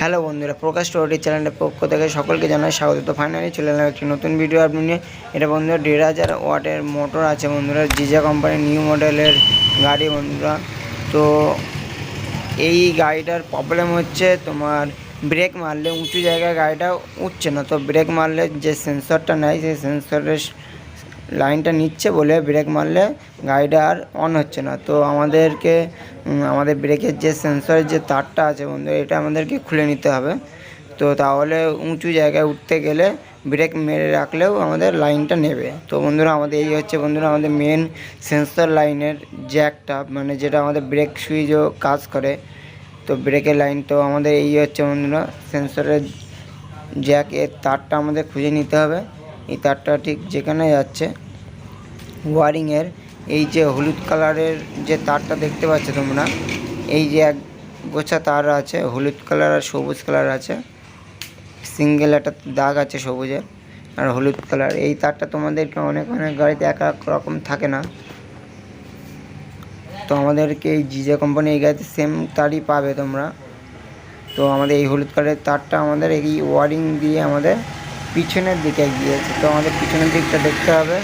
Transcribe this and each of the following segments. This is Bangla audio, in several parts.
হ্যালো বন্ধুরা, প্রকাশ স্টোরি চ্যানেলের পক্ষ থেকে সকলকে জানাই স্বাগত। তো ফাইনালি চলে এলাম একটি নতুন ভিডিও আপনি নিয়ে। এটা বন্ধুরা, দেড় হাজার ওয়াটের মোটর আছে বন্ধুরা জিজা কোম্পানির নিউ মডেলের গাড়ি বন্ধুরা। তো এই গাড়িটার প্রবলেম হচ্ছে তোমার ব্রেক মারলে উঁচু জায়গায় গাড়িটা উঠছে না। তো ব্রেক মারলে যে সেন্সরটা নেয়, সেই সেন্সরের লাইনটা নিচ্ছে বলে ব্রেক মারলে গাড়িটা আর অন হচ্ছে না। তো আমাদেরকে আমাদের ব্রেকের যে সেন্সরের যে তারটা আছে বন্ধু এটা আমাদেরকে খুলে নিতে হবে। তো তাহলে উঁচু জায়গায় উঠতে গেলে ব্রেক মেরে রাখলেও আমাদের লাইনটা নেবে। তো বন্ধুরা, আমাদের এই হচ্ছে বন্ধুরা, আমাদের মেন সেন্সর লাইনের জ্যাকটা মানে যেটা আমাদের ব্রেক সুইচও কাজ করে। তো ব্রেকের লাইন তো আমাদের এই হচ্ছে বন্ধুরা সেন্সরের জ্যাক এর তারটা আমাদের খুঁজে নিতে হবে। এই তারটা ঠিক যেখানে যাচ্ছে। ওয়ারিংয়ের এই যে হলুদ কালারের যে তারটা দেখতে পাচ্ছ তোমরা, এই যে এক গোছা তার আছে, হলুদ কালার আর সবুজ কালার আছে। সিঙ্গেল একটা দাগ আছে সবুজের আর হলুদ কালার। এই তারটা তোমাদেরকে অনেক অনেক গাড়িতে এক এক রকম থাকে না। তো আমাদেরকে এই জিজে কোম্পানি এই গাড়িতে সেম তারই পাবে তোমরা। তো আমাদের এই হলুদ কালারের তারটা আমাদের এই ওয়ারিং দিয়ে আমাদের পিছনের দিকে গিয়েছে। তো আমাদের পিছনের দিকটা দেখতে হবে।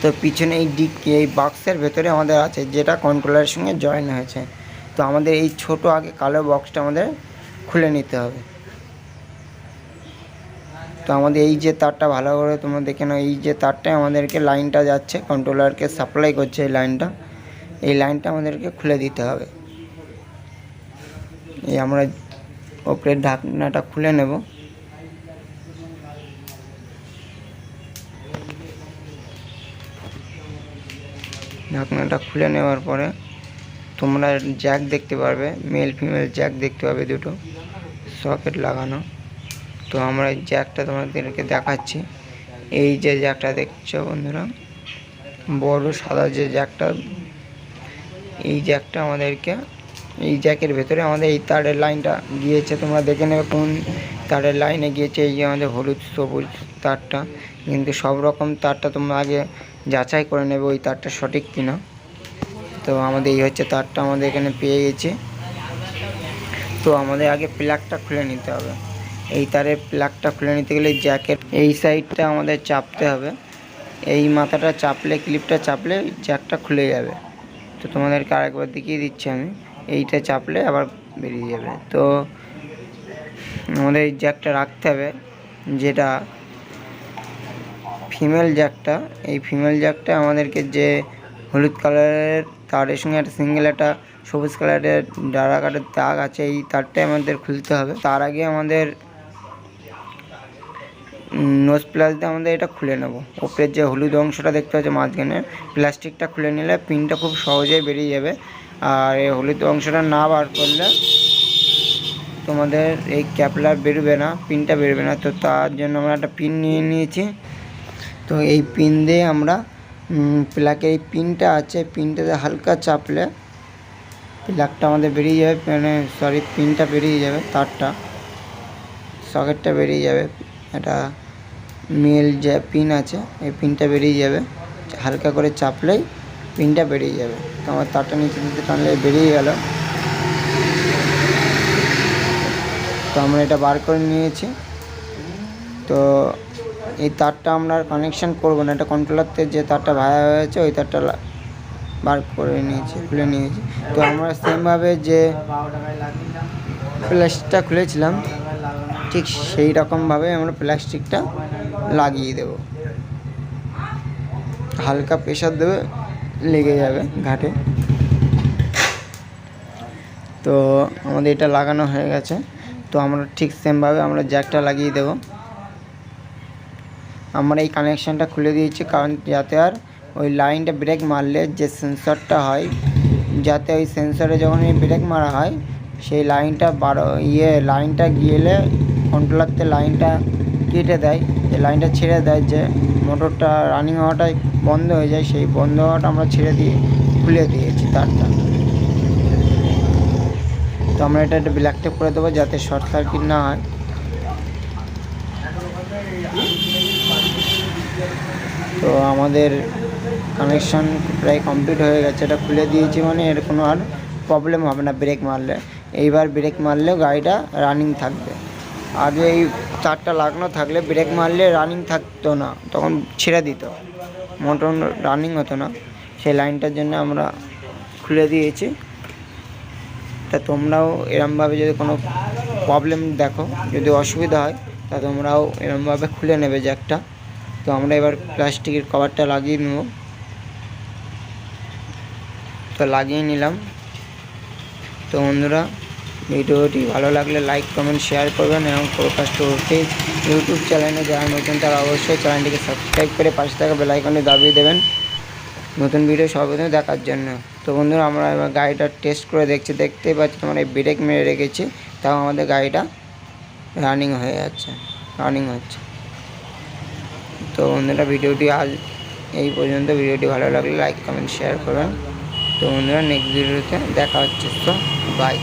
তো পিছনে এই ডিক এই বাক্সের ভেতরে আমাদের আছে, যেটা কন্ট্রোলারের সঙ্গে জয়েন হয়েছে। তো আমাদের এই ছোট আগে কালো বক্সটা আমাদের খুলে নিতে হবে। তো আমাদের এই যে তারটা ভালো করে তোমরা দেখে নাও, এই যে তারটাই আমাদেরকে লাইনটা যাচ্ছে কন্ট্রোলারকে সাপ্লাই করছে এই লাইনটা এই লাইনটা আমাদেরকে খুলে দিতে হবে। এই আমরা ওপরের ঢাকনাটা খুলে নেব। ঢাকনাটা খুলে নেওয়ার পরে তোমরা জ্যাক দেখতে পারবে, মেল ফিমেল জ্যাক দেখতে পাবে দুটো, সকেট লাগানো। তো আমরা জ্যাকটা তোমাদেরকে দেখাচ্ছি। এই যে জ্যাকটা দেখছ বন্ধুরা, বড় সাদা যে জ্যাকটা, এই জ্যাকটা আমাদেরকে এই জ্যাকের ভেতরে আমাদের এই তারের লাইনটা গিয়েছে। তোমরা দেখে নেবে কোন তারের লাইনে গিয়েছে। এই আমাদের হলুদ, সবুজ তারটা কিন্তু সব রকম তারটা তোমরা আগে যাচাই করে নেবে ওই তারটা সঠিক কিনা। তো আমাদের এই হচ্ছে তারটা আমাদের এখানে পেয়ে গেছে। তো আমাদের আগে প্লাগটা খুলে নিতে হবে। এই তারের প্লাগটা খুলে নিতে গেলে জ্যাকের এই সাইডটা আমাদের চাপতে হবে। এই মাথাটা চাপলে ক্লিপটা চাপলে জ্যাকটা খুলে যাবে। তো তোমাদেরকে আরেকবার দেখিয়ে দিচ্ছি আমি। এইটা চাপলে আবার বেরিয়ে যাবে। তো আমাদের এই জ্যাকটা রাখতে হবে, যেটা ফিমেল জ্যাকটা। এই ফিমেল জ্যাকটা আমাদেরকে যে হলুদ কালারের তারের সঙ্গে একটা সিঙ্গেল একটা সবুজ কালারের ডারা কাটের দাগ আছে, এই তারটাই আমাদের খুলতে হবে। তার আগে আমাদের নোজ প্লাস দিয়ে আমাদের এটা খুলে নেব। ওপরের যে হলুদ অংশটা দেখতে পাচ্ছ মাঝখানে, প্লাস্টিকটা খুলে নিলে পিনটা খুব সহজেই বেরিয়ে যাবে। আর এই হলুদ অংশটা না বার করলে তোমাদের এই ক্যাপলার বেরোবে না, পিনটা বেরোবে না। তো তার জন্য আমরা একটা পিন নিয়ে নিয়েছি। তো এই পিন দিয়ে আমরা প্লাকে এই পিনটা আছে, পিনটাতে হালকা চাপলে প্লাগটা আমাদের বেরিয়ে যাবে। মানে সরি পিনটা বেরিয়ে যাবে, তারটা সকেটটা বেরিয়ে যাবে। এটা মেল যে পিন আছে, এই পিনটা বেরিয়ে যাবে। হালকা করে চাপলেই পিনটা বেরিয়ে যাবে। তো আমার তারটা নিচে দিতে টানলে বেরিয়ে গেল। তো আমরা এটা বার করে নিয়েছি। তো এই তারটা আমরা কানেকশন করব না। এটা কন্ট্রোলারতে যে তারটা ভায়া হয়েছে, ওই তারটা বার করে নিয়েছি, খুলে নিয়েছি। তো আমরা সেমভাবে যে প্লাস্টিকটা খুলেছিলাম ঠিক সেই রকমভাবে আমরা প্লাস্টিকটা লাগিয়ে দেব। হালকা প্রেশার দেবে, লেগে যাবে ঘাটে। তো আমাদের এটা লাগানো হয়ে গেছে। তো আমরা ঠিক সেমভাবে আমরা জ্যাকটা লাগিয়ে দেব। আমরা এই কানেকশানটা খুলে দিয়েছি কারণ যাতে আর ওই লাইনটা ব্রেক মারলে যে সেন্সরটা হয়, যাতে ওই সেন্সরে যখন ব্রেক মারা হয়, সেই লাইনটা বারো ইয়ে লাইনটা গিয়েলে কন্ট্রোলারতে লাইনটা কেটে দেয়। যে লাইনটা ছেড়ে দেয় যে মোটরটা রানিং হওয়াটাই বন্ধ হয়ে যায়। সেই বন্ধ হওয়াটা আমরা ছেড়ে দিয়ে খুলে দিয়েছি তারটা। তো আমরা এটা একটা ব্ল্যাক টেপ করে দেবো যাতে শর্ট সার্কিট না হয়। তো আমাদের কানেকশন প্রায় কমপ্লিট হয়ে গেছে। এটা খুলে দিয়েছি মানে এর কোনো আর প্রবলেম হবে না। ব্রেক মারলে। এইবার ব্রেক মারলেও গাড়িটা রানিং থাকবে। আগে এই তারটা লাগানো থাকলে ব্রেক মারলে রানিং থাকতো না, তখন ছেড়ে দিত। মোটর রানিং হতো না। সেই লাইনটার জন্য আমরা খুলে দিয়েছি। তা তোমরাও এরমভাবে যদি কোনো প্রবলেম দেখো, যদি অসুবিধা হয়, তা তোমরাও এরমভাবে খুলে নেবে জ্যাকটা তো আমরা এবার প্লাস্টিকের কভারটা লাগিয়ে নেব। তো লাগিয়ে নিলাম। তো বন্ধুরা ভিডিওটি ভালো লাগলে লাইক কমেন্ট শেয়ার করবেন এবং প্রকাশ টোরটি ইউটিউব চ্যানেলে যারা নতুন, তারা অবশ্যই চ্যানেলটিকে সাবস্ক্রাইব করে পাশে থাকা বেলাইকনটি দাবিয়ে দেবেন। নতুন ভিডিও সর্বপ্রথম দেখার জন্য। তো বন্ধুরা, আমরা এবার গাড়িটা টেস্ট করে দেখছি। দেখতেই পাচ্ছি তোমার এই ব্রেক মেরে রেখেছি। তাও আমাদের গাড়িটা রানিং হয়ে যাচ্ছে রানিং হচ্ছে। তো বন্ধুরা, ভিডিওটি আজ এই পর্যন্ত। ভিডিওটি ভালো লাগলে লাইক কমেন্ট শেয়ার করবেন। তো বন্ধুরা নেক্সট ভিডিওতে দেখা হচ্ছে। তো বাই